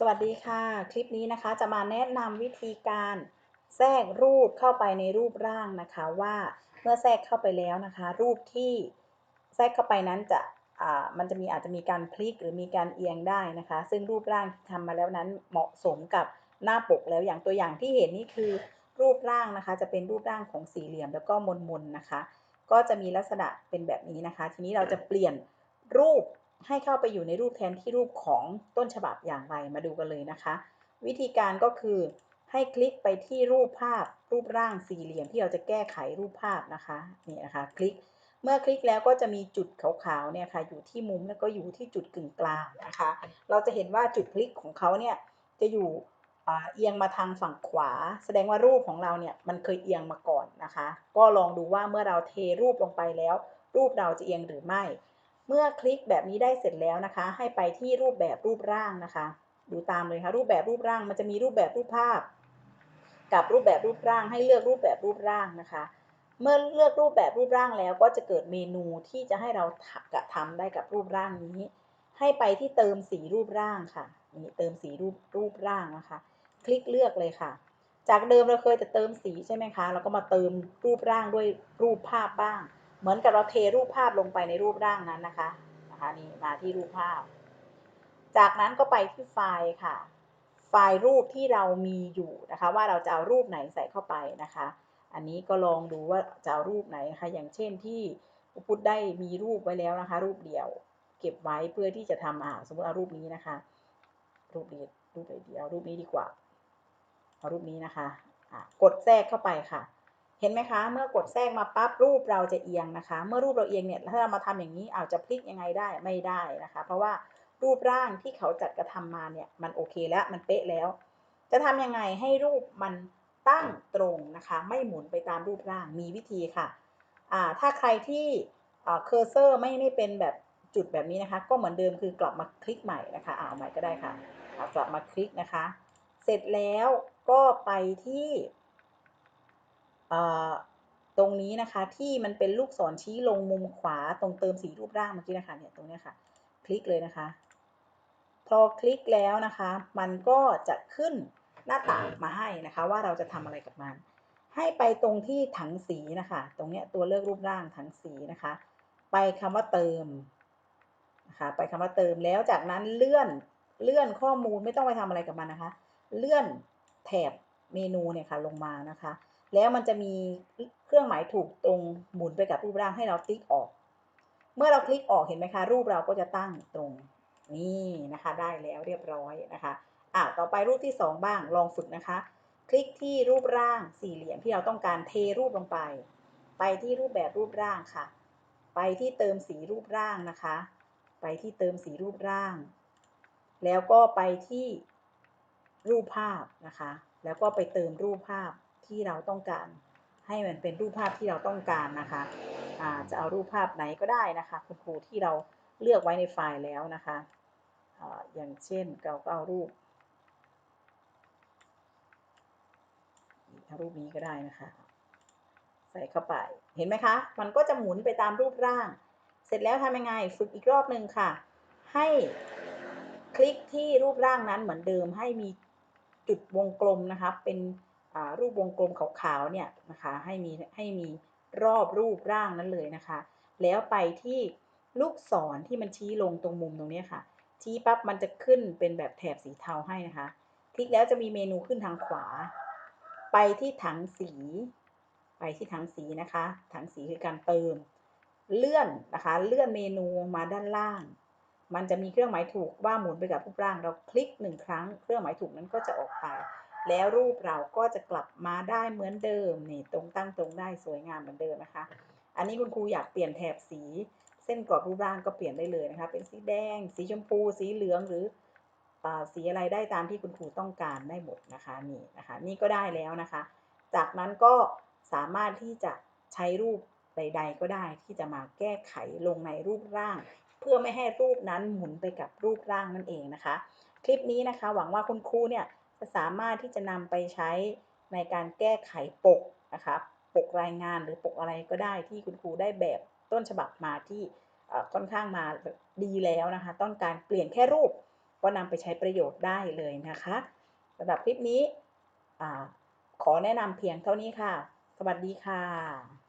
สวัสดีค่ะ คลิปนี้นะคะจะมาแนะนำวิธีการแทรกรูปเข้าไปในรูปร่างนะคะว่าเมื่อแทรกเข้าไปแล้วนะคะ รูปที่แทรกเข้าไปนั้นจะอ่ามันจะมีอาจจะมีการพลิกหรือมีการเอียงได้นะคะ ซึ่งรูปร่างที่ทำมาแล้วนั้นเหมาะสมกับหน้าปกแล้วอย่างตัวอย่างที่เห็นนี่คือรูปร่างนะคะ จะเป็นรูปร่างของสี่เหลี่ยมแล้วก็มนมนนะคะ ก็จะมีลักษณะเป็นแบบนี้นะคะ ทีนี้เราจะเปลี่ยนรูป ให้เข้าไปอยู่ในรูปแทนที่รูปของต้นฉบับอย่างไรมาดูกันเลยนะคะ วิธีการก็คือให้คลิกไปที่รูปภาพรูปร่างสี่เหลี่ยมที่เราจะแก้ไขรูปภาพนะคะนี่นะคะ คลิกเมื่อคลิกแล้วก็จะมีจุดขาวๆเนี่ยค่ะอยู่ที่มุมแล้วก็อยู่ที่จุดกึ่งกลางนะคะ เราจะเห็นว่าจุดคลิกของเขาเนี่ยจะอยู่เอียงมาทางฝั่งขวา แสดงว่ารูปของเราเนี่ยมันเคยเอียงมาก่อนนะคะ ก็ลองดูว่าเมื่อเราเทรูปลงไปแล้ว รูปเราจะเอียงหรือไม่ เมื่อคลิกแบบนี้ได้เสร็จแล้วนะคะ ให้ไปที่รูปแบบรูปร่างนะคะ ดูตามเลยค่ะรูปแบบรูปร่างมันจะมีรูปแบบรูปภาพ กับรูปแบบรูปร่างให้เลือกรูปแบบรูปร่างนะคะ เมื่อเลือกรูปแบบรูปร่างแล้วก็จะเกิดเมนูที่จะให้เรากระทำได้กับรูปร่างนี้ ให้ไปที่เติมสีรูปร่างค่ะนี่เติมสีรูปรูปร่างนะคะ คลิกเลือกเลยค่ะ จากเดิมเราเคยจะเติมสีใช่ไหมคะ เราก็มาเติมรูปร่างด้วยรูปภาพบ้าง เหมือนกับเราเทรูปภาพลงไปในรูปร่างนั้นนะคะนะคะนี่มาที่รูปภาพ จากนั้นก็ไปที่ไฟล์ค่ะ ไฟล์รูปที่เรามีอยู่นะคะ ว่าเราจะเอารูปไหนใส่เข้าไปนะคะ อันนี้ก็ลองดูว่าจะเอารูปไหนนะคะอย่างเช่นที่พุทธได้มีรูปไว้แล้วนะคะ รูปเดียว เก็บไว้เพื่อที่จะทำอ่าสมมติเอารูปนี้นะคะ รูปนี้รูปเดียวรูปนี้ดีกว่าเอารูปนี้นะคะะกดแทรกเข้าไปค่ะ เห็นไหมคะ เมื่อกดแทรกมาปั๊บรูปเราจะเอียงนะคะ เมื่อรูปเราเอียงเนี่ยถ้าเรามาทำอย่างนี้อาจจะพลิกยังไงได้ไม่ได้นะคะ เพราะว่ารูปร่างที่เขาจัดกระทำมาเนี่ยมันโอเคแล้วมันเป๊ะแล้ว จะทำยังไงให้รูปมันตั้งตรงนะคะ ไม่หมุนไปตามรูปร่างมีวิธีค่ะอ่าถ้าใครที่เคอร์เซอร์ไม่ไม่เป็นแบบจุดแบบนี้นะคะ ก็เหมือนเดิมคือกลับมาคลิกใหม่นะคะอ่าใหม่ก็ได้ค่ะกลับมาคลิกนะคะ เสร็จแล้วก็ไปที่ ตรงนี้นะคะที่มันเป็นลูกศรชี้ลงมุมขวาตรงเติมสีรูปร่างเมื่อกี้นะคะเนี่ยตรงนี้ค่ะ คลิกเลยนะคะ พอคลิกแล้วนะคะ มันก็จะขึ้นหน้าต่างมาให้นะคะ ว่าเราจะทำอะไรกับมัน ให้ไปตรงที่ถังสีนะคะ ตรงเนี้ยตัวเลือกรูปร่างถังสีนะคะ ไปคำว่าเติมนะคะไปคำว่าเติมแล้วจากนั้นเลื่อนเลื่อนข้อมูลไม่ต้องไปทำอะไรกับมันนะคะ เลื่อนแถบเมนูเนี่ยค่ะลงมานะคะ แล้วมันจะมีเครื่องหมายถูกตรงหมุนไปกับรูปร่างให้เราคลิกออก เมื่อเราคลิกออกเห็นไหมคะ รูปเราก็จะตั้งตรงนี่นะคะได้แล้วเรียบร้อยนะคะอะต่อไปรูปที่ 2 บ้างลองฝึกนะคะ คลิกที่รูปร่างสี่เหลี่ยมที่เราต้องการเทรูปลงไป ไปที่รูปแบบรูปร่างค่ะ ไปที่เติมสีรูปร่างนะคะ ไปที่เติมสีรูปร่าง แล้วก็ไปที่รูปภาพนะคะ แล้วก็ไปเติมรูปภาพ ที่เราต้องการ ให้มันเป็นรูปภาพที่เราต้องการนะคะาจะเอารูปภาพไหนก็ได้นะคะ คุณครูที่เราเลือกไว้ในไฟล์แล้วนะคะออย่างเช่นเราก็เอารูปรูปนี้ก็ได้นะคะ ใส่เข้าไปเห็นไหมคะ มันก็จะหมุนไปตามรูปร่าง เสร็จแล้วทำยังไงฝึกอีกรอบหนึ่งค่ะ ให้คลิกที่รูปร่างนั้นเหมือนเดิมให้มีจุดวงกลมนะคะ เป็น รูปวงกลมขาวๆเนี่ยนะคะให้มีให้มีรอบรูปร่างนั้นเลยนะคะ แล้วไปที่ลูกศรที่มันชี้ลงตรงมุมตรงนี้ค่ะ ชี้ปั๊บมันจะขึ้นเป็นแบบแถบสีเทาให้นะคะ คลิกแล้วจะมีเมนูขึ้นทางขวา ไปที่ถังสี ไปที่ถังสีนะคะ ถังสีคือการเติม เลื่อนนะคะ เลื่อนเมนูมาด้านล่าง มันจะมีเครื่องหมายถูกว่าหมุนไปกับรูปร่าง เราคลิกหนึ่งครั้ง เครื่องหมายถูกนั้นก็จะออกไป แล้วรูปเราก็จะกลับมาได้เหมือนเดิมนี่ตรงตั้งตรงได้สวยงามเหมือนเดิมนะคะ อันนี้คุณครูอยากเปลี่ยนแถบสี เส้นกรอบรูปร่างก็เปลี่ยนได้เลยนะคะ เป็นสีแดง สีชมพู สีเหลืองหรือสีอะไรได้ตามที่คุณครูต้องการได้หมดนะคะนี่นะคะ นี่ก็ได้แล้วนะคะ จากนั้นก็สามารถที่จะใช้รูปใด ๆ ก็ได้ที่จะมาแก้ไขลงในรูปร่าง เพื่อไม่ให้รูปนั้นหมุนไปกับรูปร่างนั่นเองนะคะ คลิปนี้นะคะ หวังว่าคุณครูเนี่ย จะสามารถที่จะนำไปใช้ในการแก้ไขปกนะคะปกรายงานหรือปกอะไรก็ได้ที่คุณครูได้แบบต้นฉบับมาที่ค่อนข้างมาดีแล้วนะคะ ต้องการเปลี่ยนแค่รูปก็นำไปใช้ประโยชน์ได้เลยนะคะสำหรับคลิปนี้ขอแนะนำเพียงเท่านี้ค่ะ สวัสดีค่ะ